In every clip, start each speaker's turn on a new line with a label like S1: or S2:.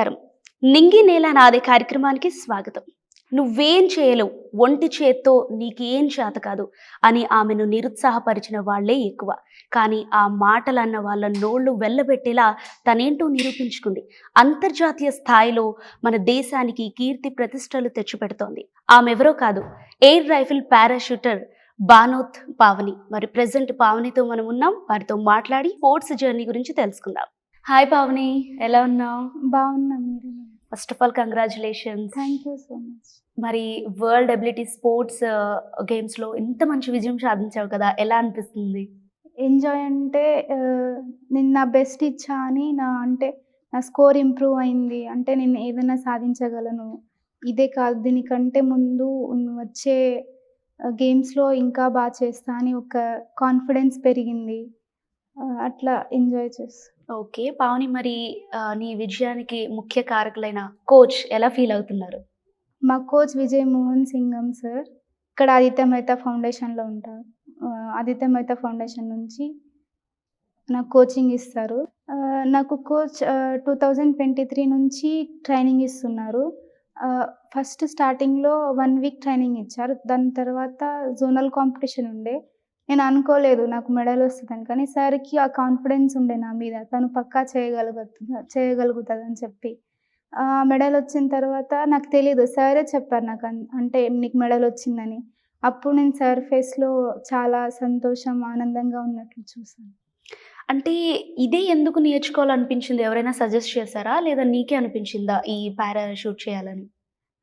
S1: నమస్కారం. నింగి నేల నాదే కార్యక్రమానికి స్వాగతం. నువ్వేం చేయలేవు ఒంటి చేత్తో నీకేం చేత కాదు అని ఆమెను నిరుత్సాహపరిచిన వాళ్ళే ఎక్కువ. కానీ ఆ మాటలు అన్న వాళ్ళ నోళ్ళు వెళ్ళబెట్టేలా తనేంటో నిరూపించుకుంది. అంతర్జాతీయ స్థాయిలో మన దేశానికి కీర్తి ప్రతిష్టలు తెచ్చిపెడుతోంది. ఆమె ఎవరో కాదు air rifle para shooter Banoth Pavani. మరి ప్రెసెంట్ పావనితో మనం ఉన్నాం వారితో మాట్లాడి స్పోర్ట్స్ జర్నీ గురించి తెలుసుకుందాం. హాయ్ పావని ఎలా ఉన్నావు
S2: బాగున్నాం మీరు.
S1: First of all congratulations
S2: thank you so much
S1: మరి వరల్డ్ అబిలిటీ స్పోర్ట్స్ గేమ్స్లో ఇంత మంచి విజయం సాధించావు కదా ఎలా అనిపిస్తుంది?
S2: ఎంజాయ్ అంటే ఆ, నేను నా బెస్ట్ ఇచ్చా అని నా అంటే నా స్కోర్ ఇంప్రూవ్ అయింది. అంటే నేను ఏదైనా సాధించగలను. ఇదే కాదు దీనికంటే ముందు వచ్చే గేమ్స్లో ఇంకా బాగా చేస్తా అని ఒక కాన్ఫిడెన్స్ పెరిగింది. ఆ, అట్లా ఎంజాయ్ చేస్తా.
S1: ఓకే. పావని మరి నీ విజయానికి ముఖ్య కారకులైన కోచ్ ఎలా ఫీల్ అవుతున్నారు?
S2: మా కోచ్ విజయ్ మోహన్ సింగం సార్. ఇక్కడ ఆదిత్య మెహతా ఫౌండేషన్లో ఉంటారు ఆదిత్య మెహతా ఫౌండేషన్ నుంచి నాకు కోచింగ్ ఇస్తారు. నాకు coach two thousand twenty three నుంచి ట్రైనింగ్ ఇస్తున్నారు. ఫస్ట్ స్టార్టింగ్లో వన్ వీక్ ట్రైనింగ్ ఇచ్చారు. దాని తర్వాత జోనల్ కాంపిటీషన్ ఉండే. నేను అనుకోలేదు నాకు మెడల్ వస్తుందని కానీ సార్కి ఆ కాన్ఫిడెన్స్ ఉండే నా మీద. తను పక్కా చేయగలుగుతుంది చేయగలుగుతుంది అని చెప్పి. ఆ మెడల్ వచ్చిన తర్వాత నాకు తెలియదు సారే చెప్పారు నాకు అంటే నీకు మెడల్ వచ్చిందని. అప్పుడు నేను సార్ ఫేస్లో చాలా సంతోషం ఆనందంగా ఉన్నట్లు చూసాను
S1: అంటే ఇదే ఎందుకు నేర్చుకోవాలనిపించింది? ఎవరైనా సజెస్ట్ చేశారా? లేదా నీకే అనిపించిందా ఈ పారాషూట్ చేయాలని?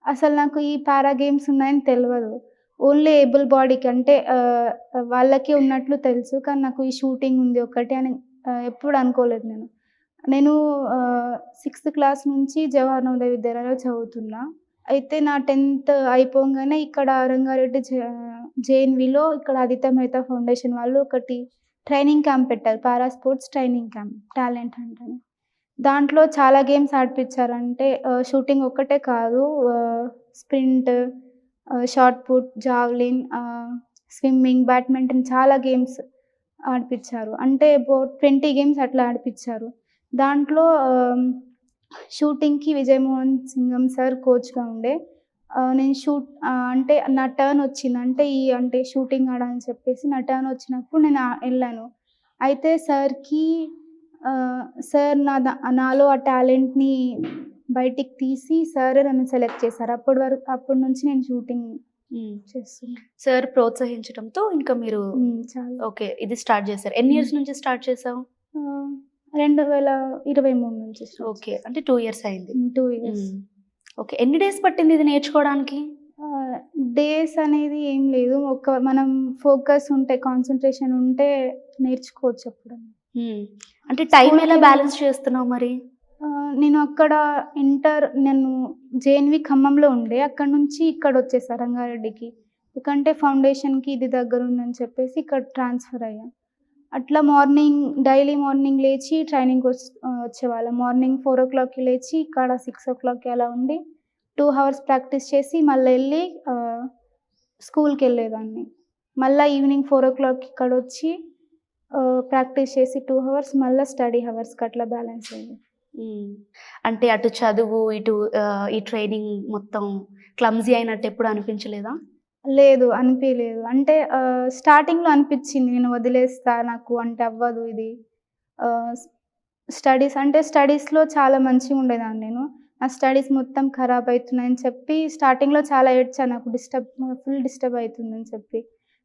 S2: అసలు నాకు ఈ పారా గేమ్స్ ఉన్నాయని తెలియదు ఓన్లీ ఏబుల్ బాడీకి అంటే వాళ్ళకి ఉన్నట్లు తెలుసు. కానీ నాకు ఈ షూటింగ్ ఉంది ఒకటి అని ఎప్పుడు అనుకోలేదు నేను. నేను సిక్స్త్ క్లాస్ నుంచి జవహర్ నవోదయ విద్యాలయంలో చదువుతున్నా. అయితే నా టెన్త్ అయిపోగానే ఇక్కడ రంగారెడ్డి జేఎన్విలో ఇక్కడ ఆదిత్య మెహతా ఫౌండేషన్ వాళ్ళు ఒకటి ట్రైనింగ్ క్యాంప్ పెట్టారు. Para sports training camp talent అంటే దాంట్లో చాలా గేమ్స్ ఆడిపించారంటే షూటింగ్ ఒక్కటే కాదు sprint shot put javelin swimming badminton చాలా గేమ్స్ ఆడిపించారు అంటే ట్వంటీ గేమ్స్ అట్లా ఆడిపించారు దాంట్లో షూటింగ్కి విజయమోహన్ సింగం సార్ కోచ్గా ఉండే నేను షూట్ అంటే నా టర్న్ వచ్చింది. అంటే ఈ అంటే షూటింగ్ ఆడని చెప్పేసి నా టర్న్ వచ్చినప్పుడు నేను వెళ్ళాను. అయితే సార్కి సార్ నా దా- నాలో ఆ టాలెంట్ని బయటికి తీసి సారే నన్ను సెలెక్ట్ చేశారు. అప్పటి వరకు అప్పటి నుంచి నేను షూటింగ్ చేస్తున్నాను
S1: సార్ ప్రోత్సహించడంతో ఇంకా మీరు ఓకే ఇది స్టార్ట్ చేశారు. ఎన్ని ఇయర్స్ నుంచి స్టార్ట్ చేసావు
S2: రెండు వేల ఇరవై మూడు నుంచి
S1: ఓకే అంటే టూ ఇయర్స్ అయింది.
S2: Two years.
S1: ఓకే ఎన్ని డేస్ పట్టింది ఇది నేర్చుకోవడానికి?
S2: డేస్ అనేది ఏం లేదు. ఒక మనం ఫోకస్ ఉంటే కాన్సన్ట్రేషన్ ఉంటే నేర్చుకోవచ్చు అప్పుడు.
S1: అంటే టైం ఎలా బ్యాలెన్స్ చేస్తున్నావు మరి?
S2: నేను అక్కడ ఇంటర్ నేను జేఎన్వి ఖమ్మంలో ఉండే. అక్కడ నుంచి ఇక్కడ వచ్చేసా రంగారెడ్డికి ఎందుకంటే ఫౌండేషన్కి ఇది దగ్గర ఉందని చెప్పేసి ఇక్కడ ట్రాన్స్ఫర్ అయ్యా. అట్లా మార్నింగ్ డైలీ మార్నింగ్ లేచి ట్రైనింగ్ వచ్చేవాళ్ళం. మార్నింగ్ ఫోర్ ఓ క్లాక్కి లేచి ఇక్కడ సిక్స్ ఓ క్లాక్కి అలా ఉండి టూ అవర్స్ ప్రాక్టీస్ చేసి మళ్ళీ వెళ్ళి స్కూల్కి వెళ్ళేదాన్ని. మళ్ళీ ఈవినింగ్ ఫోర్ ఓ క్లాక్కి ఇక్కడ వచ్చి ప్రాక్టీస్ చేసి టూ అవర్స్ మళ్ళీ స్టడీ అవర్స్కి అట్లా బ్యాలెన్స్ అయ్యింది.
S1: అంటే అటు చదువు ఇటు ఈ ట్రైనింగ్ మొత్తం క్లమ్జీ అయినట్టు ఎప్పుడు అనిపించలేదా?
S2: లేదు అనిపించలేదు అంటే స్టార్టింగ్లో అనిపించింది నేను వదిలేస్తా నాకు అంటే అవ్వదు ఇది. స్టడీస్ అంటే స్టడీస్లో చాలా మంచిగా ఉండేదాన్ని నేను. నా స్టడీస్ మొత్తం ఖరాబ్ అవుతున్నాయని చెప్పి స్టార్టింగ్లో చాలా ఏడ్చాను నాకు డిస్టర్బ్ ఫుల్ డిస్టర్బ్ అవుతుందని చెప్పి.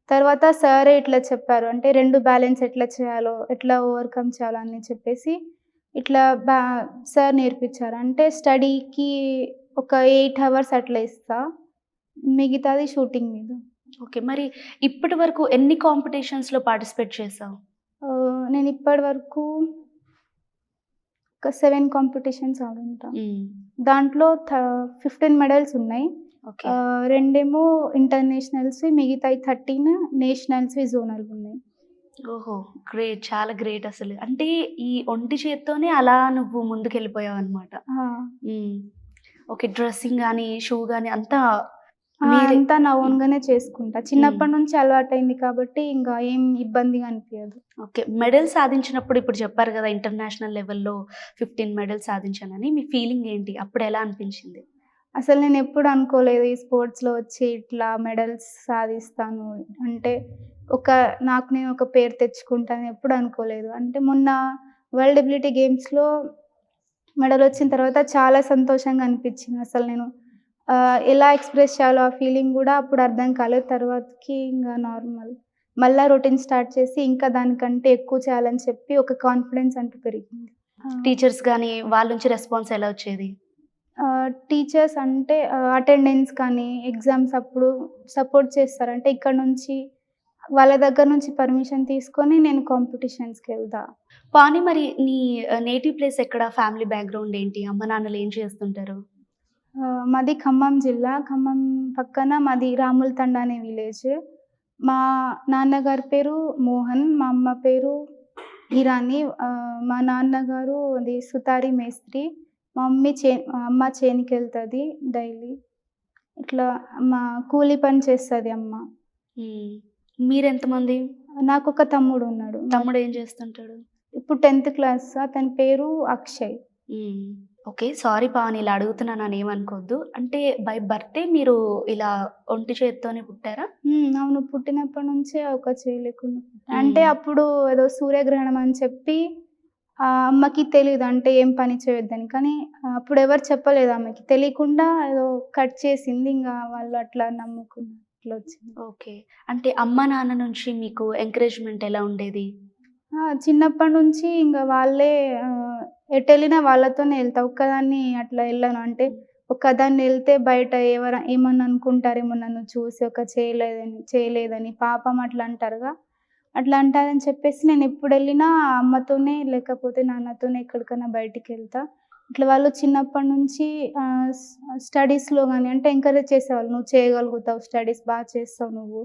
S2: తర్వాత సరే ఇట్లా చెప్పారు అంటే రెండు బ్యాలెన్స్ ఎట్లా చేయాలో ఎట్లా ఓవర్కమ్ చేయాలో అని చెప్పేసి ఇట్లా బ్యా సార్ నేర్పించారు. అంటే స్టడీకి ఒక ఎయిట్ అవర్స్ అట్లా ఇస్తా. మిగతాది షూటింగ్ మీద.
S1: ఓకే. మరి ఇప్పటి వరకు ఎన్ని కాంపిటీషన్స్లో పార్టిసిపేట్ చేసావు
S2: నేను ఇప్పటి వరకు ఒక సెవెన్ కాంపిటీషన్స్ ఆడుంటా. దాంట్లో ఫిఫ్టీన్ మెడల్స్ ఉన్నాయి. రెండేమో ఇంటర్నేషనల్స్ మిగతాయి థర్టీన్ నేషనల్స్ జోనల్ ఉన్నాయి.
S1: ఓహో గ్రేట్. చాలా గ్రేట్ అసలు. అంటే ఈ ఒంటి చేత్తోనే అలా నువ్వు ముందుకు వెళ్ళిపోయావు అనమాట ఓకే డ్రెస్సింగ్ కానీ షూ కానీ అంతా
S2: అంతా నా ఓన్గానే చేసుకుంటా. చిన్నప్పటి నుంచి అలవాటైంది కాబట్టి ఇంకా ఏం ఇబ్బందిగా అనిపించదు
S1: ఓకే మెడల్ సాధించినప్పుడు ఇప్పుడు చెప్పారు కదా ఇంటర్నేషనల్ లెవెల్లో ఫిఫ్టీన్ మెడల్ సాధించానని. మీ ఫీలింగ్ ఏంటి? అప్పుడు ఎలా అనిపించింది?
S2: అసలు నేను ఎప్పుడు అనుకోలేదు ఈ స్పోర్ట్స్లో వచ్చి ఇట్లా మెడల్స్ సాధిస్తాను. అంటే ఒక నాకు నేను ఒక పేరు తెచ్చుకుంటాను ఎప్పుడు అనుకోలేదు. అంటే మొన్న వరల్డ్ ఎబిలిటీ గేమ్స్లో మెడల్ వచ్చిన తర్వాత చాలా సంతోషంగా అనిపించింది. అసలు నేను ఎలా ఎక్స్ప్రెస్ చేయాలో ఆ ఫీలింగ్ కూడా అప్పుడు అర్థం కాలేదు. తర్వాతకి ఇంకా నార్మల్. మళ్ళీ రొటీన్ స్టార్ట్ చేసి ఇంకా దానికంటే ఎక్కువ చేయాలని చెప్పి ఒక కాన్ఫిడెన్స్ అంటూ పెరిగింది.
S1: టీచర్స్ కానీ వాళ్ళ నుంచి రెస్పాన్స్ ఎలా వచ్చేది?
S2: టీచర్స్ అంటే అటెండెన్స్ కానీ ఎగ్జామ్స్ అప్పుడు సపోర్ట్ చేస్తారు. అంటే ఇక్కడ నుంచి వాళ్ళ దగ్గర నుంచి పర్మిషన్ తీసుకొని నేను కాంపిటీషన్స్కి వెళ్తా.
S1: పాని మరి నీ నేటివ్ ప్లేస్ ఎక్కడ? ఫ్యామిలీ బ్యాక్గ్రౌండ్ ఏంటి? అమ్మ నాన్నలు ఏం చేస్తుంటారు?
S2: మాది ఖమ్మం జిల్లా. ఖమ్మం పక్కన మాది రాముల తండ అనే విలేజ్. మా నాన్నగారి పేరు మోహన్ మా అమ్మ పేరు ఇరానీ. మా నాన్నగారు అది సుతారి మేస్త్రి. మమ్మీ చే అమ్మ చేనికి వెళ్తుంది డైలీ. ఇట్లా మా కూలి పని చేస్తుంది అమ్మ.
S1: మ్మ్. మీరెంతమంది?
S2: నాకు ఒక తమ్ముడు ఉన్నాడు
S1: తమ్ముడు ఏం చేస్తుంటాడు?
S2: ఇప్పుడు టెన్త్ క్లాస్ అతని పేరు అక్షయ్.
S1: ఓకే సారీ పావని ఇలా అడుగుతున్నాను అని ఏమనుకోవద్దు అంటే బై బర్త్డే మీరు ఇలా ఒంటి చేత్తోనే పుట్టారా?
S2: అవును. పుట్టినప్పటి నుంచే ఒక చేయలేకుండా అంటే అప్పుడు ఏదో సూర్యగ్రహణం అని చెప్పి అమ్మకి తెలియదు అంటే ఏం పని చేయొద్దని. కానీ అప్పుడు ఎవరు చెప్పలేదు ఆమెకి. తెలియకుండా ఏదో కట్ చేసింది ఇంకా వాళ్ళు అట్లా నమ్ముకున్నారు అట్లా వచ్చింది.
S1: ఓకే. అంటే అమ్మ నాన్న నుంచి మీకు ఎంకరేజ్మెంట్ ఎలా ఉండేది?
S2: చిన్నప్పటి నుంచి ఇంకా వాళ్ళే ఎటు వెళ్ళినా వాళ్ళతోనే వెళ్తా. ఒక్కదాన్ని అట్లా వెళ్ళాను. అంటే ఒక్కదాన్ని వెళ్తే బయట ఎవర ఏమన్నా అనుకుంటారేమో నన్ను చూసి ఒక చేయలేదని చేయలేదని పాపం అట్లా అంటారుగా. అట్లా అంటారని చెప్పేసి నేను ఎప్పుడు వెళ్ళినా అమ్మతోనే లేకపోతే నాన్నతోనే ఎక్కడికైనా బయటికి వెళ్తా ఇట్లా వాళ్ళు చిన్నప్పటి నుంచి స్టడీస్లో కానీ అంటే ఎంకరేజ్ చేసేవాళ్ళు. నువ్వు చేయగలుగుతావు స్టడీస్ బాగా చేస్తావు నువ్వు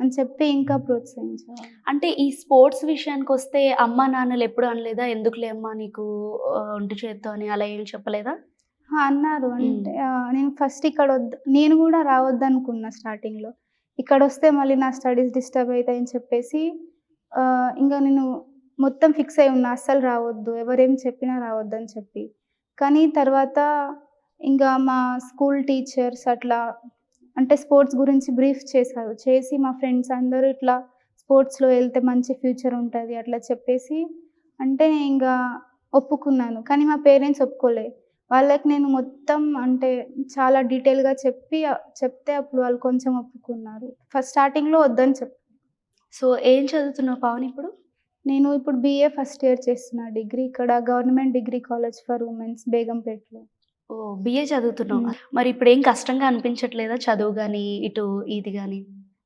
S2: అని చెప్పి ఇంకా ప్రోత్సహించేవాళ్ళు.
S1: అంటే ఈ స్పోర్ట్స్ విషయానికి వస్తే అమ్మ నాన్నలు ఎప్పుడు అనలేదా? ఎందుకులే అమ్మా నీకు ఒంటి చేత్తో అని అలా ఏం చెప్పలేదా?
S2: అన్నారు. అంటే నేను ఫస్ట్ ఇక్కడ వద్ద నేను కూడా రావద్దు అనుకున్నా స్టార్టింగ్లో. ఇక్కడ వస్తే మళ్ళీ నా స్టడీస్ డిస్టర్బ్ అవుతాయని చెప్పేసి ఇంకా నేను మొత్తం ఫిక్స్ అయి ఉన్నా అస్సలు రావద్దు ఎవరేం చెప్పినా రావద్దు అని చెప్పి. కానీ తర్వాత ఇంకా మా స్కూల్ టీచర్స్ అట్లా అంటే స్పోర్ట్స్ గురించి బ్రీఫ్ చేశారు. చేసి మా ఫ్రెండ్స్ అందరూ ఇట్లా స్పోర్ట్స్లో వెళ్తే మంచి ఫ్యూచర్ ఉంటుంది అట్లా చెప్పేసి అంటే ఇంకా ఒప్పుకున్నాను. కానీ మా పేరెంట్స్ ఒప్పుకోలే. వాళ్ళకి నేను మొత్తం అంటే చాలా డీటెయిల్గా చెప్పి చెప్తే అప్పుడు వాళ్ళు కొంచెం ఒప్పుకున్నారు. ఫస్ట్ స్టార్టింగ్లో వద్దని చెప్పి
S1: సో ఏం చదువుతున్నావు పావని ఇప్పుడు?
S2: నేను ఇప్పుడు బీఏ ఫస్ట్ ఇయర్ చేస్తున్నా. డిగ్రీ ఇక్కడ government degree college for womens బేగంపేటలో.
S1: ఓ బిఏ చదువుతున్నావు. మరి ఇప్పుడు ఏం కష్టంగా అనిపించట్లేదా చదువు కానీ ఇటు ఇది కానీ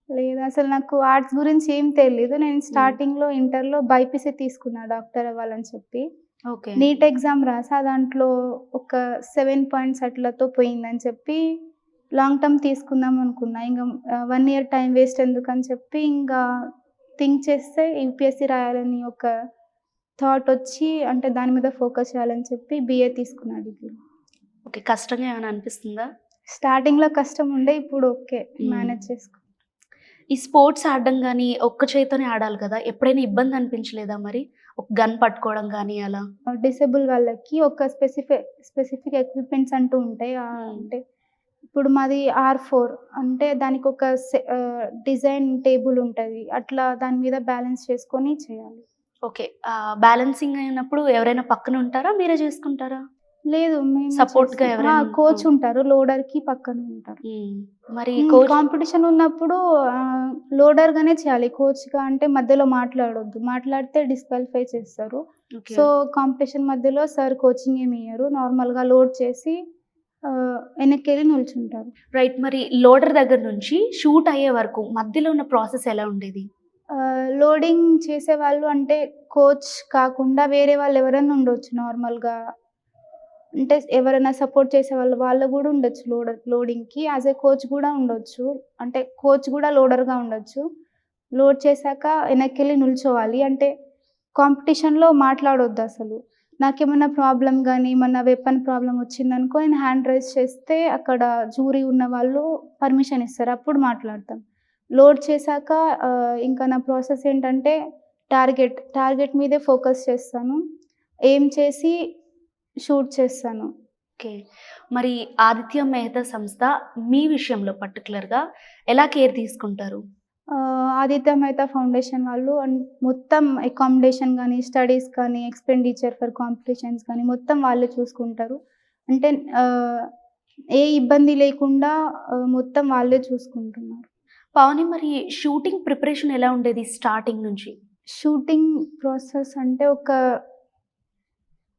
S2: లేదు అసలు నాకు ఆర్ట్స్ గురించి ఏం తెలియదు నేను స్టార్టింగ్లో ఇంటర్లో బైపీసీ తీసుకున్నా డాక్టర్ అవ్వాలని చెప్పి.
S1: ఓకే.
S2: నీట్ ఎగ్జామ్ రాసా దాంట్లో ఒక సెవెన్ పాయింట్స్ అట్లతో పోయిందని చెప్పి లాంగ్ టర్మ్ తీసుకుందాం అనుకున్నా. ఇంకా వన్ ఇయర్ టైం వేస్ట్ ఎందుకని చెప్పి ఇంకా థింక్ చేస్తే యూపీఎస్సీ రాయాలని ఒక థాట్ వచ్చి అంటే దాని మీద ఫోకస్ చేయాలని చెప్పి బీఏ తీసుకున్నా డిగ్రీ.
S1: ఓకే కష్టంగా ఏమైనా అనిపిస్తుందా?
S2: స్టార్టింగ్లో కష్టం ఉండే ఇప్పుడు ఓకే మేనేజ్ చేసుకో.
S1: ఈ స్పోర్ట్స్ ఆడడం కానీ ఒక్క చేత్తోనే ఆడాలి కదా? ఎప్పుడైనా ఇబ్బంది అనిపించలేదా మరి? ఒక గన్ పట్టుకోవడం కానీ అలా?
S2: డిసేబుల్ వాళ్ళకి ఒక స్పెసిఫిక్ స్పెసిఫిక్ ఎక్విప్మెంట్స్ అంటూ ఉంటాయి. అంటే ఇప్పుడు మాది ఆర్ ఫోర్ అంటే దానికి ఒక డిజైన్ టేబుల్ ఉంటుంది. అట్లా దాని మీద బ్యాలెన్స్ చేసుకొని చేయాలి.
S1: ఓకే. బ్యాలెన్సింగ్ అయినప్పుడు ఎవరైనా పక్కన ఉంటారా? మీరే చేసుకుంటారా?
S2: లేదు
S1: Support గా ఎవరైనా-
S2: కోచ్ ఉంటారు? లోడర్కి పక్కన ఉంటారు.
S1: మరి
S2: కాంపిటీషన్ ఉన్నప్పుడు లోడర్ గానే చేయాలి. కోచ్గా అంటే మధ్యలో మాట్లాడొద్దు. మాట్లాడితే డిస్క్వాలిఫై చేస్తారు. సో కాంపిటీషన్ మధ్యలో సార్ కోచింగ్ ఏమి ఇయ్యరు. నార్మల్గా లోడ్ చేసి వెనక్కి వెళ్ళి నిల్చుంటారు.
S1: రైట్ మరి లోడర్ దగ్గర నుంచి షూట్ అయ్యే వరకు మధ్యలో ఉన్న ప్రాసెస్ ఎలా ఉండేది?
S2: లోడింగ్ చేసే వాళ్ళు అంటే కోచ్ కాకుండా వేరే వాళ్ళు ఎవరైనా ఉండొచ్చు నార్మల్గా. అంటే ఎవరైనా సపోర్ట్ చేసే వాళ్ళు వాళ్ళు కూడా ఉండొచ్చు లోడర్ లోడింగ్కి. యాజ్ ఏ కోచ్ కూడా ఉండొచ్చు. అంటే కోచ్ కూడా లోడర్గా ఉండొచ్చు. లోడ్ చేశాక వెనక్కి వెళ్ళి నిల్చోవాలి. అంటే కాంపిటీషన్లో మాట్లాడొద్దు అసలు. నాకేమన్నా ప్రాబ్లం కానీ ఏమన్నా వెపన్ ప్రాబ్లం వచ్చిందనుకో నేను హ్యాండ్ రైజ్ చేస్తే అక్కడ జ్యూరీ ఉన్న వాళ్ళు పర్మిషన్ ఇస్తారు. అప్పుడు మాట్లాడతాం. లోడ్ చేశాక ఇంకా నా ప్రాసెస్ ఏంటంటే టార్గెట్, టార్గెట్ మీదే ఫోకస్ చేస్తాను. ఏం చేసి షూట్ చేస్తాను.
S1: ఓకే. మరి ఆదిత్య మెహతా సంస్థ మీ విషయంలో పర్టికులర్గా ఎలా కేర్ తీసుకుంటారు?
S2: ఆదిత్య మెహతా ఫౌండేషన్ వాళ్ళు అన్ మొత్తం అకామిడేషన్ గానీ, స్టడీస్ కానీ, ఎక్స్‌పెండిచర్ ఫర్ కాంపిటీషన్స్ కానీ మొత్తం వాళ్ళే చూసుకుంటారు. అంటే ఏ ఇబ్బంది లేకుండా మొత్తం వాళ్ళే చూసుకుంటున్నారు.
S1: పావని మరి షూటింగ్ ప్రిపరేషన్ ఎలా ఉండేది స్టార్టింగ్ నుంచి?
S2: షూటింగ్ ప్రాసెస్ అంటే ఒక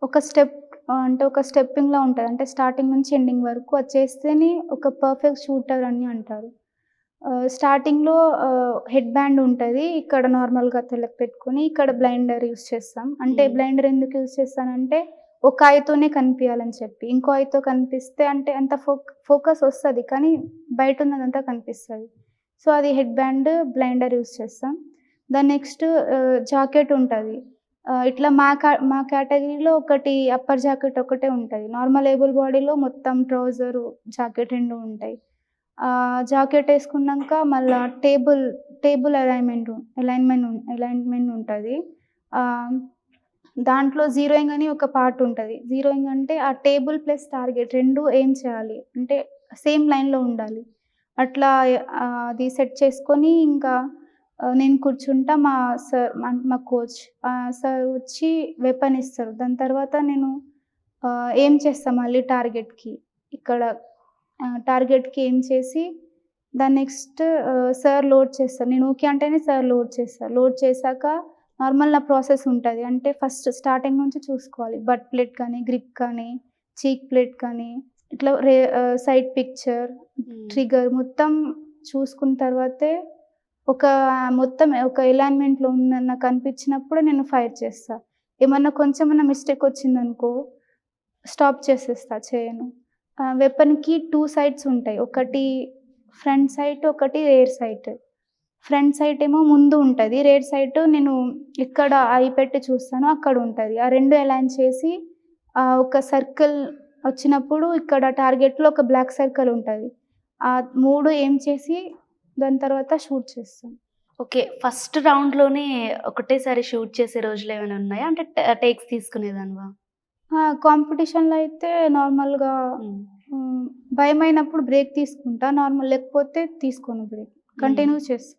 S2: ఒక స్టెప్ అంటే ఒక స్టెప్పింగ్‌లా ఉంటది. అంటే స్టార్టింగ్ నుంచి ఎండింగ్ వరకు అది చేస్తేనే ఒక పర్ఫెక్ట్ షూటర్ అని అంటారు. స్టార్టింగ్‌లో హెడ్ బ్యాండ్ ఉంటది. ఇక్కడ నార్మల్‌గా తెల్లకి పెట్టుకొని ఇక్కడ బ్లైండర్ యూజ్ చేస్తాం. అంటే. బ్లైండర్ ఎందుకు యూజ్ చేస్తానంటే ఒక ఐతోనే కనిపియాలని చెప్పి. ఇంకో ఐతో కనిపిస్తే అంటే అంత ఫోక్ ఫోకస్ వస్తది. కానీ బయట ఉన్నదంతా కనిపిస్తది. సో, అది హెడ్ బ్యాండ్, బ్లైండర్ యూజ్ చేస్తాం. దాని నెక్స్ట్ జాకెట్ ఉంటది. ఇట్లా మా కా మా కేటగిరీలో ఒకటి అప్పర్ జాకెట్ ఒకటే ఉంటది. నార్మల్ ఏబుల్ బాడీలో మొత్తం ట్రౌజరు, జాకెట్ 2 ఉంటాయి. జాకెట్ వేసుకున్నాక మళ్ళా table, table alignment alignment alignment ఉంటుంది దాంట్లో జీరోయింగ్ అని ఒక పార్ట్ ఉంటుంది జీరోయింగ్ అంటే ఆ టేబుల్ ప్లస్ టార్గెట్ రెండు ఏం చేయాలి. అంటే సేమ్ లైన్‌లో ఉండాలి. అట్లా అది సెట్ చేసుకొని ఇంకా నేను కూర్చుంటా. మా సార్ మా మా కోచ్ సార్ వచ్చి వెపన్ ఇస్తారు. దాని తర్వాత నేను ఏం చేస్తాం మళ్ళీ టార్గెట్‌కి. ఇక్కడ టార్గెట్‌కి ఎయిమ్ చేసి దాని నెక్స్ట్ సార్ లోడ్ చేస్తారు. నేను ఓకే అంటేనే సార్ లోడ్ చేస్తారు. లోడ్ చేశాక నార్మల్ నా ప్రాసెస్ ఉంటది. అంటే ఫస్ట్ స్టార్టింగ్ నుంచి చూసుకోవాలి. బట్ ప్లేట్ కానీ, గ్రిప్ కానీ, చీక్ ప్లేట్ కానీ ఇట్లా rear sight picture,
S1: hmm.
S2: Trigger మొత్తం చూసుకున్న తర్వాతే ఒక మొత్తం ఒక అలైన్‌మెంట్‌లో ఉన్న నాకు అనిపించినప్పుడు నేను ఫైర్ చేస్తా. ఏమన్నా కొంచెమన్నా మిస్టేక్ వచ్చిందనుకో స్టాప్ చేసేస్తా చేయను. వెపన్‌కి టూ సైడ్స్ ఉంటాయి. ఒకటి ఫ్రంట్ సైట్, ఒకటి రేర్ సైట్. ఫ్రంట్ సైట్ ఏమో ముందు ఉంటుంది రేర్ సైట్ నేను ఎక్కడ ఐ పెట్టి చూస్తానో అక్కడ ఉంటుంది ఆ రెండు అలైన్ చేసి ఒక సర్కిల్ వచ్చినప్పుడు ఇక్కడ టార్గెట్‌లో ఒక బ్లాక్ సర్కిల్ ఉంటుంది ఆ మూడు ఏం చేసి దాని తర్వాత షూట్ చేస్తాం.
S1: ఓకే. ఫస్ట్ రౌండ్‌లోనే ఒకటేసారి షూట్ చేసే రోజులు ఏమైనా ఉన్నాయా? అంటే ట టేక్స్ తీసుకునేదానివా?
S2: కాంపిటీషన్‌లో అయితే నార్మల్‌గా.
S1: హ్మ్,
S2: భయమైనప్పుడు బ్రేక్ తీసుకుంటా. నార్మల్ లేకపోతే తీసుకోను బ్రేక్. కంటిన్యూ చేస్తా.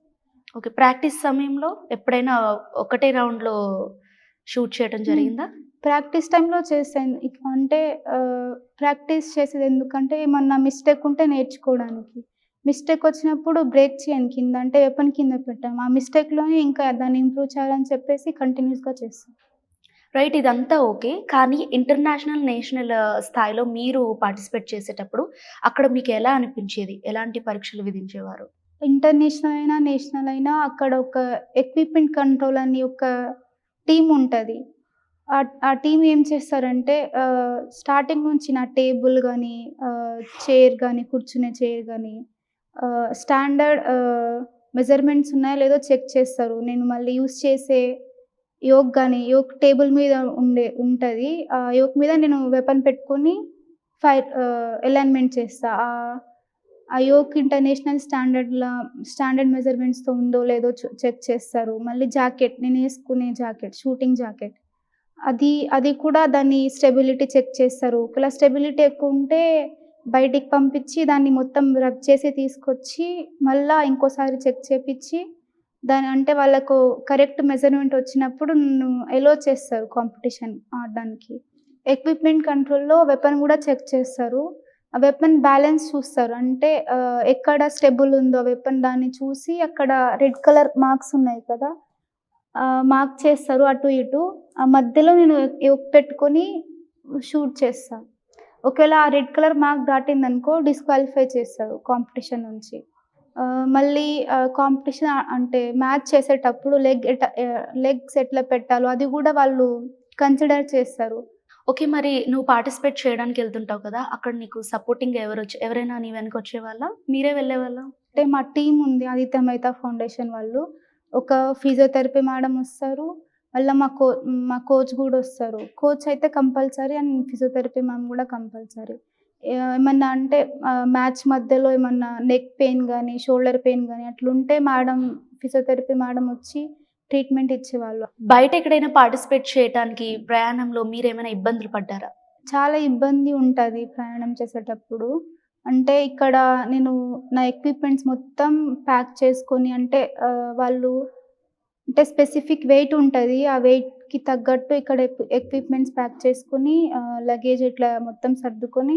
S1: ఓకే. ప్రాక్టీస్ సమయంలో ఎప్పుడైనా ఒకటే రౌండ్‌లో షూట్ చేయడం. జరిగిందా?
S2: ప్రాక్టీస్ టైమ్‌లో చేశాను. అంటే ప్రాక్టీస్ చేసేది ఎందుకంటే ఏమన్నా మిస్టేక్ ఉంటే నేర్చుకోవడానికి. మిస్టేక్ వచ్చినప్పుడు బ్రేక్ చేయను కింద. అంటే వెపన్ కింద పెట్టాము. ఆ మిస్టేక్‌లోనే ఇంకా దాన్ని ఇంప్రూవ్ చేయాలని చెప్పేసి కంటిన్యూస్‌గా చేస్తా.
S1: రైట్. ఇదంతా ఓకే. కానీ ఇంటర్నేషనల్, నేషనల్ స్థాయిలో మీరు పార్టిసిపేట్ చేసేటప్పుడు అక్కడ మీకు ఎలా అనిపించేది? ఎలాంటి పరీక్షలు విధించేవారు?
S2: ఇంటర్నేషనల్ అయినా, నేషనల్ అయినా అక్కడ ఒక ఎక్విప్‌మెంట్ కంట్రోల్ అని ఒక టీం ఉంటుంది ఆ టీం ఏం చేస్తారంటే స్టార్టింగ్ నుంచి నా టేబుల్ కానీ చైర్ కానీ కూర్చునే చైర్ కానీ స్టాండర్డ్ మెజర్‌మెంట్స్ ఉన్నాయో లేదో చెక్ చేస్తారు. నేను మళ్ళీ యూస్ చేసే యోక్ కానీ యోక్ టేబుల్ మీద ఉండే ఉంటుంది ఆ యోక్ మీద నేను వెపన్ పెట్టుకొని ఫైర్ అలైన్‌మెంట్ చేస్తా. ఆ యోక్ ఇంటర్నేషనల్ స్టాండర్డ్‌లా స్టాండర్డ్ మెజర్‌మెంట్స్‌తో ఉందో లేదో చెక్ చేస్తారు. మళ్ళీ జాకెట్ నేను వేసుకునే జాకెట్, షూటింగ్ జాకెట్. అది అది కూడా దాన్ని స్టెబిలిటీ చెక్ చేస్తారు. ఒకవేళ స్టెబిలిటీ ఎక్కువ ఉంటే బయటికి పంపించి దాన్ని మొత్తం రబ్ చేసి తీసుకొచ్చి మళ్ళీ ఇంకోసారి చెక్ చేపించి దాని అంటే వాళ్ళకు కరెక్ట్ మెజర్‌మెంట్ వచ్చినప్పుడు ఎలో చేస్తారు కాంపిటీషన్ ఆడడానికి. ఎక్విప్‌మెంట్ కంట్రోల్‌లో వెపన్ కూడా చెక్ చేస్తారు. ఆ వెపన్ బ్యాలెన్స్ చూస్తారు. అంటే ఎక్కడ స్టెబుల్ ఉందో వెపన్ దాన్ని చూసి అక్కడ రెడ్ కలర్ మార్క్స్ ఉన్నాయి కదా! మార్క్ చేస్తారు అటు ఇటు. ఆ మధ్యలో నేను పెట్టుకొని షూట్ చేస్తాను ఒకవేళ ఆ రెడ్ కలర్ మార్క్ దాటిందనుకో డిస్‌క్వాలిఫై చేస్తారు కాంపిటీషన్ నుంచి. మళ్ళీ కాంపిటీషన్ అంటే మ్యాచ్ చేసేటప్పుడు లెగ్ లెగ్స్ ఎట్లా పెట్టాలో అది గూడా వాళ్ళు కన్సిడర్ చేస్తారు.
S1: ఓకే. మరి నువ్వు పార్టిసిపేట్ చేయడానికి ఎళ్తుంటావు కదా! అక్కడ నీకు సపోర్టింగ్‌గా ఎవరొచ్చి ఎవరైనా నీ వెనక వచ్చేవాళ్ళా? మీరే వెళ్ళేవాళ్ళా?
S2: అంటే మా టీమ్ ఉంది ఆదిత్య మెహతా ఫౌండేషన్ వాళ్ళు. ఒక ఫిజియోథెరపీ మేడమ్ వస్తారు. మళ్ళీ మా కో మా కోచ్ కూడా వస్తారు కోచ్ అయితే కంపల్సరీ అండ్ ఫిజియోథెరపీ మ్యామ్ కూడా కంపల్సరీ ఏమన్నా అంటే మ్యాచ్ మధ్యలో ఏమన్నా నెక్ పెయిన్ కానీ షోల్డర్ పెయిన్ కానీ అట్లుంటే మేడం ఫిజియోథెరపీ మేడం వచ్చి ట్రీట్మెంట్ ఇచ్చేవాళ్ళు.
S1: బయట ఎక్కడైనా పార్టిసిపేట్ చేయడానికి ప్రయాణంలో మీరు ఏమైనా ఇబ్బందులు పడ్డారా?
S2: చాలా ఇబ్బంది ఉంటుంది ప్రయాణం చేసేటప్పుడు. అంటే ఇక్కడ నేను నా ఎక్విప్మెంట్స్ మొత్తం ప్యాక్ చేసుకొని అంటే వాళ్ళు అంటే స్పెసిఫిక్ వెయిట్ ఉంటుంది. ఆ వెయిట్కి తగ్గట్టు ఇక్కడ ఎక్విప్మెంట్స్ ప్యాక్ చేసుకొని లగేజ్ ఇట్లా మొత్తం సర్దుకొని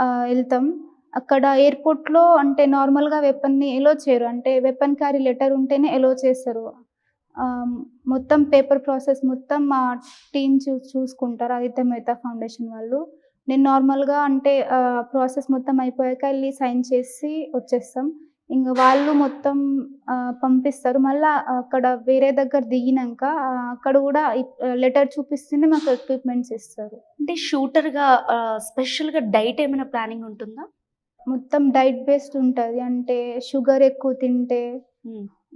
S2: వెళ్తాం. అక్కడ ఎయిర్పోర్ట్లో అంటే నార్మల్గా వెపన్ని ఎలో చేయరు. అంటే వెపన్ క్యారీ లెటర్ ఉంటేనే ఎలో చేస్తారు. ఆ, మొత్తం పేపర్ ప్రాసెస్ మొత్తం మా టీమ్ చూ చూసుకుంటారు. ఆదిత్య మెహతా ఫౌండేషన్ వాళ్ళు. నేను నార్మల్గా అంటే ప్రాసెస్ మొత్తం అయిపోయాక వెళ్ళి సైన్ చేసి వచ్చేస్తాం. ఇంకా వాళ్ళు మొత్తం పంపిస్తారు. మళ్ళీ అక్కడ వేరే దగ్గర దిగినాక అక్కడ కూడా లెటర్ చూపిస్తేనే మాకు ఎక్విప్మెంట్స్ ఇస్తారు.
S1: అంటే షూటర్గా స్పెషల్గా డైట్ ఏమైనా ప్లానింగ్ ఉంటుందా?
S2: మొత్తం డైట్ బేస్డ్ ఉంటుంది. అంటే షుగర్ ఎక్కువ తింటే.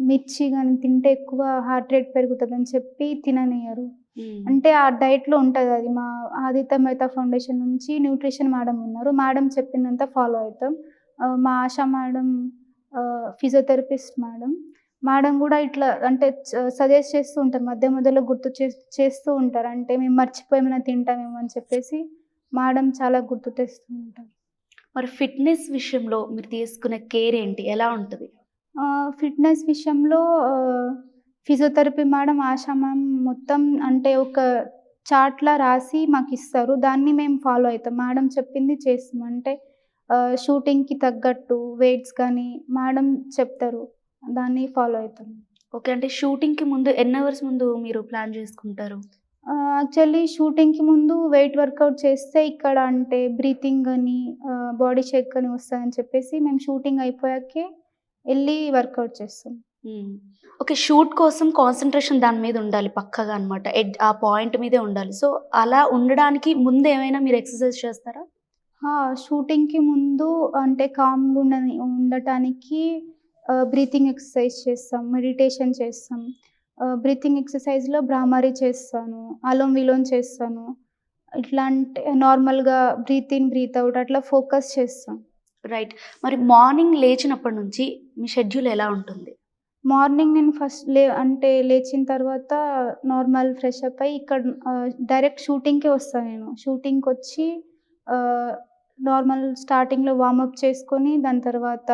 S2: మిర్చి కానీ తింటే ఎక్కువ హార్ట్ రేట్ పెరుగుతుంది అని చెప్పి తిననియరు. అంటే ఆ డైట్లో ఉంటుంది అది. మా ఆదిత్య మెహతా ఫౌండేషన్ నుంచి న్యూట్రిషన్ మేడం ఉన్నారు. మేడం చెప్పిందంత ఫాలో అవుతాం. మా Asha madam physiotherapist madam. Madam కూడా ఇట్లా అంటే సజెస్ట్ చేస్తూ ఉంటారు. మధ్య మధ్యలో గుర్తు చేస్తూ ఉంటారు. అంటే మేము మర్చిపోయేమైనా తింటామేమో అని చెప్పేసి మేడం చాలా గుర్తు తెస్తూ ఉంటారు.
S1: మరి ఫిట్నెస్ విషయంలో మీరు తీసుకునే కేర్ ఏంటి? ఎలా ఉంటుంది?
S2: ఫిట్నెస్ విషయంలో ఫిజియోథెరపీ మేడం ఆశా మ్యామ్ మొత్తం అంటే ఒక చార్ట్లా రాసి మాకు ఇస్తారు. దాన్ని మేము ఫాలో అవుతాం. మేడం చెప్పింది చేస్తాం. అంటే షూటింగ్కి తగ్గట్టు వెయిట్స్ కానీ మేడం చెప్తారు. దాన్ని ఫాలో అవుతాం.
S1: ఓకే. అంటే షూటింగ్కి ముందు ఎన్ని అవర్స్ ముందు మీరు ప్లాన్ చేసుకుంటారు?
S2: యాక్చువల్లీ షూటింగ్కి ముందు వెయిట్ వర్కౌట్ చేస్తే ఇక్కడ అంటే బ్రీతింగ్ అని బాడీ షేక్ అని వస్తుందని చెప్పేసి మేము షూటింగ్ అయిపోయాకే వెళ్ళి వర్కౌట్ చేస్తాం.
S1: ఓకే. షూట్ కోసం కాన్సన్ట్రేషన్ దాని మీద ఉండాలి పక్కగా అనమాట ఆ పాయింట్ మీదే ఉండాలి. సో అలా ఉండడానికి ముందు ఏమైనా మీరు ఎక్సర్సైజ్ చేస్తారా?
S2: షూటింగ్కి ముందు అంటే కామ్గా ఉండని ఉండటానికి బ్రీతింగ్ ఎక్సర్సైజ్ చేస్తాం మెడిటేషన్ చేస్తాం. బ్రీతింగ్ ఎక్సర్సైజ్లో భ్రామరి చేస్తాను అలోమ్ విలోమ్ చేస్తాను. ఇట్లా అంటే నార్మల్గా బ్రీత్ ఇన్ బ్రీత్ అవుట్ అట్లా ఫోకస్ చేస్తాం.
S1: రైట్. మరి మార్నింగ్ లేచినప్పటి నుంచి మీ షెడ్యూల్ ఎలా ఉంటుంది?
S2: మార్నింగ్ నేను ఫస్ట్ లే అంటే లేచిన తర్వాత నార్మల్ ఫ్రెష్ అప్ అయ్యి ఇక్కడ డైరెక్ట్ షూటింగ్కే వస్తాను నేను. షూటింగ్కి వచ్చి నార్మల్ స్టార్టింగ్లో వార్మప్ చేసుకొని దాని తర్వాత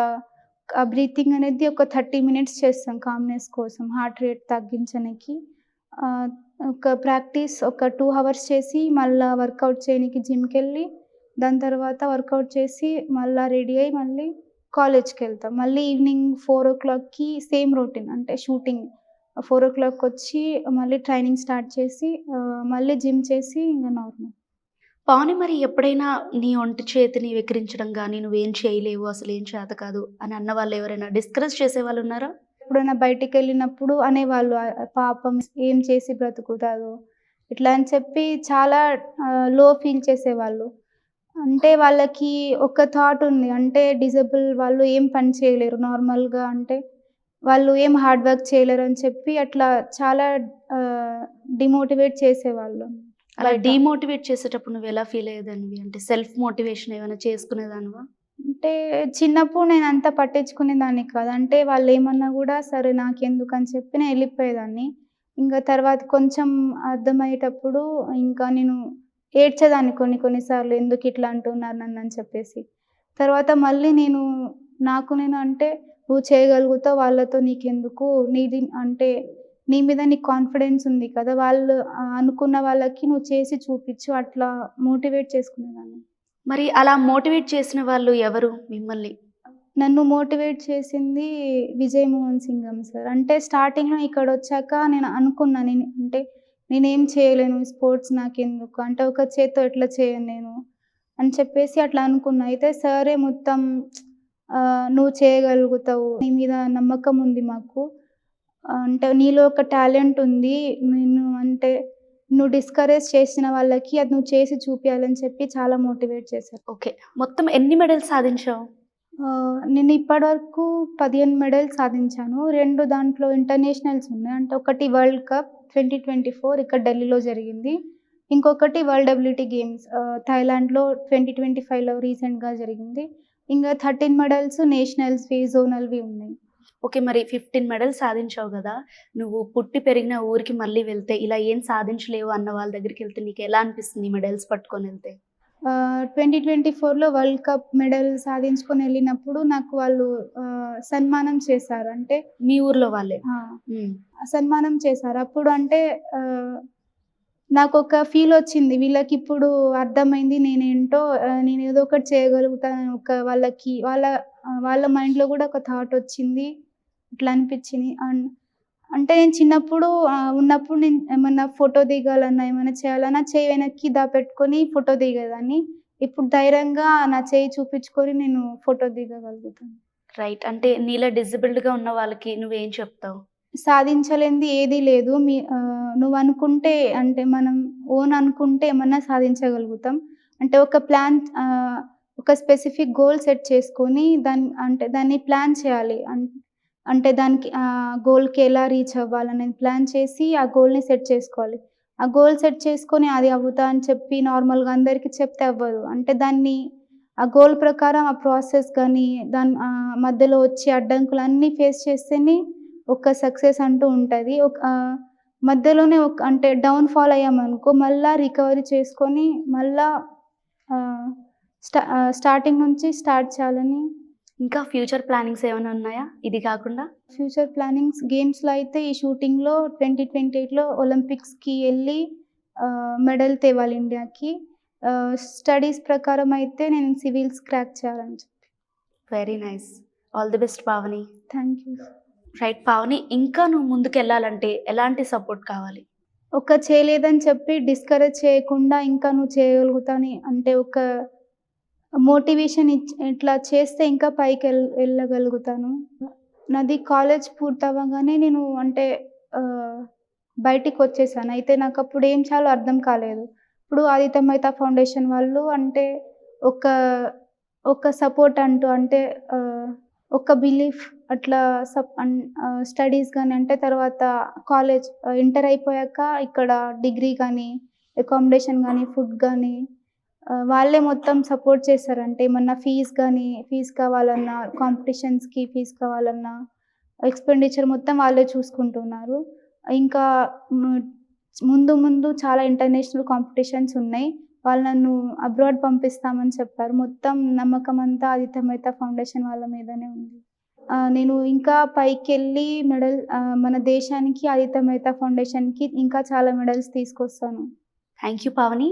S2: ఆ బ్రీతింగ్ అనేది ఒక థర్టీ మినిట్స్ చేస్తాం కామ్నెస్ కోసం హార్ట్ రేట్ తగ్గించడానికి ఒక ప్రాక్టీస్ ఒక టూ అవర్స్ చేసి మళ్ళీ వర్కౌట్ చేయడానికి జిమ్కి వెళ్ళి దాని తర్వాత వర్కౌట్ చేసి మళ్ళీ రెడీ అయ్యి మళ్ళీ కాలేజ్కి వెళ్తాం మళ్ళీ ఈవినింగ్ ఫోర్ ఓ క్లాక్కి సేమ్ రొటీన్ అంటే షూటింగ్ ఫోర్ ఓ క్లాక్ వచ్చి మళ్ళీ ట్రైనింగ్ స్టార్ట్ చేసి మళ్ళీ జిమ్ చేసి ఇంకా నార్మల్
S1: పాని మరి ఎప్పుడైనా నీ ఒంటి చేతిని వికరించడం కానీ నువ్వేం చేయలేవు అసలు ఏం చేత కాదు అని అన్న వాళ్ళు ఎవరైనా డిస్కస్ చేసే వాళ్ళు ఉన్నారా?
S2: ఎప్పుడైనా బయటికి వెళ్ళినప్పుడు అనేవాళ్ళు పాపం ఏం చేసి బ్రతుకుతారు ఇట్లా అని చెప్పి చాలా లో ఫీల్ చేసేవాళ్ళు. అంటే వాళ్ళకి ఒక థాట్ ఉంది. అంటే డిజబుల్ వాళ్ళు ఏం పని చేయలేరు. నార్మల్గా అంటే వాళ్ళు ఏం హార్డ్ వర్క్ చేయలేరు అని చెప్పి అట్లా చాలా డిమోటివేట్ చేసేవాళ్ళు.
S1: అలా. డిమోటివేట్ చేసేటప్పుడు నువ్వు ఎలా ఫీల్ అయ్యేదానివి? అంటే సెల్ఫ్ మోటివేషన్ ఏమైనా చేసుకునేదానివా?
S2: అంటే చిన్నప్పుడు నేను అంత పట్టించుకునేదాన్ని కాదు. అంటే వాళ్ళు ఏమన్నా కూడా సరే నాకెందుకు అని చెప్పి నేను వెళ్ళిపోయేదాన్ని. ఇంకా తర్వాత కొంచెం అర్థమయ్యేటప్పుడు ఇంకా నేను ఏడ్చేదాన్ని కొన్ని కొన్నిసార్లు ఎందుకు ఇట్లా అంటున్నారు నన్ను అని చెప్పేసి. తర్వాత మళ్ళీ నేను నాకు నేను అంటే నువ్వు చేయగలుగుతావు వాళ్ళతో నీకెందుకు? నీది అంటే నీ మీద నీకు కాన్ఫిడెన్స్ ఉంది కదా వాళ్ళు అనుకున్న వాళ్ళకి నువ్వు చేసి చూపించు అట్లా మోటివేట్ చేసుకునేదాన్ని.
S1: మరి అలా మోటివేట్ చేసిన వాళ్ళు ఎవరు మిమ్మల్ని?
S2: నన్ను మోటివేట్ చేసింది విజయ్ మోహన్ సింగం సార్. అంటే స్టార్టింగ్లో ఇక్కడ వచ్చాక నేను అనుకున్నా నేను అంటే నేనేం చేయలేను స్పోర్ట్స్ నాకెందుకు అంటే ఒక చేత్తో ఎట్లా చేయను నేను అని చెప్పేసి అట్లా అనుకున్నా. అయితే సరే మొత్తం నువ్వు చేయగలుగుతావు నీ మీద నమ్మకం ఉంది మాకు. అంటే నీలో ఒక టాలెంట్ ఉంది నేను అంటే నువ్వు డిస్కరేజ్ చేసిన వాళ్ళకి అది నువ్వు చేసి చూపించాలని చెప్పి చాలా మోటివేట్ చేశారు.
S1: ఓకే. మొత్తం ఎన్ని మెడల్స్ సాధించావు?
S2: నేను ఇప్పటివరకు పదిహేను మెడల్స్ సాధించాను. రెండు దాంట్లో ఇంటర్నేషనల్స్ ఉన్నాయి. అంటే ఒకటి world cup twenty twenty four ఇక్కడ ఢిల్లీలో జరిగింది. ఇంకొకటి వరల్డ్ డబ్ల్యూటీ గేమ్స్ థాయిలాండ్లో ట్వంటీ ట్వంటీ ఫైవ్లో రీసెంట్గా జరిగింది. ఇంకా థర్టీన్ మెడల్స్ నేషనల్స్వి జోనల్వి ఉన్నాయి.
S1: ఓకే మరి ఫిఫ్టీన్ మెడల్స్ సాధించావు కదా నువ్వు పుట్టి పెరిగిన ఊరికి మళ్ళీ వెళ్తే ఇలా ఏం సాధించలేవు అన్న వాళ్ళ దగ్గరికి వెళ్తే నీకు ఎలా అనిపిస్తుంది మెడల్స్ పట్టుకొని వెళ్తే?
S2: ట్వంటీ ట్వంటీ ఫోర్లో వరల్డ్ కప్ మెడల్ సాధించుకొని వెళ్ళినప్పుడు నాకు వాళ్ళు సన్మానం చేశారు. అంటే
S1: మీ ఊర్లో వాళ్ళే.
S2: సన్మానం చేశారు. అప్పుడు అంటే నాకు ఒక ఫీల్ వచ్చింది. వీళ్ళకి ఇప్పుడు అర్థమైంది నేనేంటో నేను ఏదో ఒకటి చేయగలుగుతాను. ఒక వాళ్ళకి వాళ్ళ వాళ్ళ మైండ్లో కూడా ఒక థాట్ వచ్చింది. ఇట్లా అనిపించింది. అన్- అంటే నేను చిన్నప్పుడు ఉన్నప్పుడు నేను ఏమన్నా ఫోటో దిగాలన్నా ఏమైనా చేయాలన్నా చేయి వెనక్కి దాపెట్టుకొని ఫోటో దిగేదాన్ని. ఇప్పుడు ధైర్యంగా నా చేయి చూపించుకొని నేను ఫోటో దిగగలుగుతాను.
S1: రైట్. అంటే నీలా డిజబుల్డ్గా ఉన్న వాళ్ళకి నువ్వేం చెప్తావు?
S2: సాధించలేనిది ఏదీ లేదు. మీ నువ్వు అనుకుంటే అంటే మనం ఓన్ అనుకుంటే ఏమన్నా సాధించగలుగుతాం. అంటే ఒక ప్లాన్ ఒక స్పెసిఫిక్ గోల్ సెట్ చేసుకొని దాన్ని అంటే దాన్ని ప్లాన్ చేయాలి. అంటే దానికి ఆ గోల్కి ఎలా రీచ్ అవ్వాలనేది ప్లాన్ చేసి ఆ గోల్ని సెట్ చేసుకోవాలి. ఆ గోల్ సెట్ చేసుకొని అది అవుతా అని చెప్పి నార్మల్గా అందరికీ చెప్తే అవ్వదు. అంటే దాన్ని ఆ గోల్ ప్రకారం ఆ ప్రాసెస్ కానీ దాని మధ్యలో వచ్చే అడ్డంకులు అన్నీ ఫేస్ చేస్తేనే ఒక సక్సెస్ అంటూ ఉంటుంది. ఒక మధ్యలోనే ఒక అంటే డౌన్ ఫాల్ అయ్యామనుకో మళ్ళా రికవరీ చేసుకొని మళ్ళా స్టా స్టార్టింగ్ నుంచి స్టార్ట్ చేయాలని
S1: ఇంకా ఫ్యూచర్ ప్లానింగ్స్ ఏమైనా ఉన్నాయా? ఇది కాకుండా?
S2: ఫ్యూచర్ ప్లానింగ్స్ గేమ్స్లో అయితే ఈ షూటింగ్లో ట్వంటీ ట్వంటీ ఎయిట్లో ఒలింపిక్స్కి వెళ్ళి మెడల్ తేవాలి ఇండియాకి స్టడీస్ ప్రకారం అయితే నేను సివిల్స్ క్రాక్ చేయాలని చెప్పి.
S1: Very nice all the best Pavani
S2: thank you
S1: right Pavani ఇంకా నువ్వు ముందుకు వెళ్ళాలంటే ఎలాంటి సపోర్ట్ కావాలి?
S2: ఒక చేయలేదని చెప్పి డిస్కరేజ్ చేయకుండా ఇంకా నువ్వు చేయగలుగుతాని అంటే ఒక మోటివేషన్ ఇట్లా చేస్తే ఇంకా పైకి వెళ్ళగలుగుతాను. నాది కాలేజ్ పూర్తవ్వగానే నేను అంటే బయటికి వచ్చేసాను. అయితే నాకు అప్పుడు ఏం చాలో అర్థం కాలేదు. ఇప్పుడు ఆదిత్య మహితా ఫౌండేషన్ వాళ్ళు అంటే ఒక ఒక సపోర్ట్ అంటూ అంటే ఒక బిలీఫ్ అట్లా సప్ స్టడీస్ కానీ అంటే తర్వాత కాలేజ్ ఇంటర్ అయిపోయాక ఇక్కడ డిగ్రీ కానీ అకామిడేషన్ కానీ ఫుడ్ కానీ వాళ్ళే మొత్తం సపోర్ట్ చేస్తారంటే ఏమన్నా ఫీజ్ కానీ ఫీజ్ కావాలన్నా కాంపిటీషన్స్కి ఫీజ్ కావాలన్నా ఎక్స్పెండిచర్ మొత్తం వాళ్ళే చూసుకుంటున్నారు. ఇంకా ముందు ముందు చాలా ఇంటర్నేషనల్ కాంపిటీషన్స్ ఉన్నాయి. వాళ్ళు నన్ను అబ్రాడ్ పంపిస్తామని చెప్పారు. మొత్తం నమ్మకం అంతా ఆదిత్య మేత ఫౌండేషన్ వాళ్ళ మీదనే ఉంది. నేను ఇంకా పైకి వెళ్ళి మెడల్ మన దేశానికి ఆదిత్య మేత ఫౌండేషన్కి ఇంకా చాలా మెడల్స్ తీసుకొస్తాను.
S1: థ్యాంక్ యూ పావని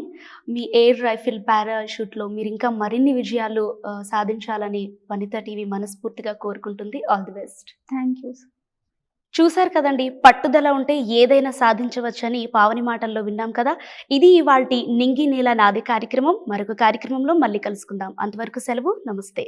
S1: మీ ఎయిర్ రైఫిల్ పారాషూట్లో మీరు ఇంకా మరిన్ని విజయాలు సాధించాలని వనిత టీవీ మనస్ఫూర్తిగా కోరుకుంటుంది. All the best
S2: thank you
S1: చూశారు కదండి పట్టుదల ఉంటే ఏదైనా సాధించవచ్చని పావని మాటల్లో విన్నాం కదా. ఇది ఇవాల్టి నింగి నేల నాది కార్యక్రమం. మరొక కార్యక్రమంలో మళ్ళీ కలుసుకుందాం. అంతవరకు సెలవు. నమస్తే.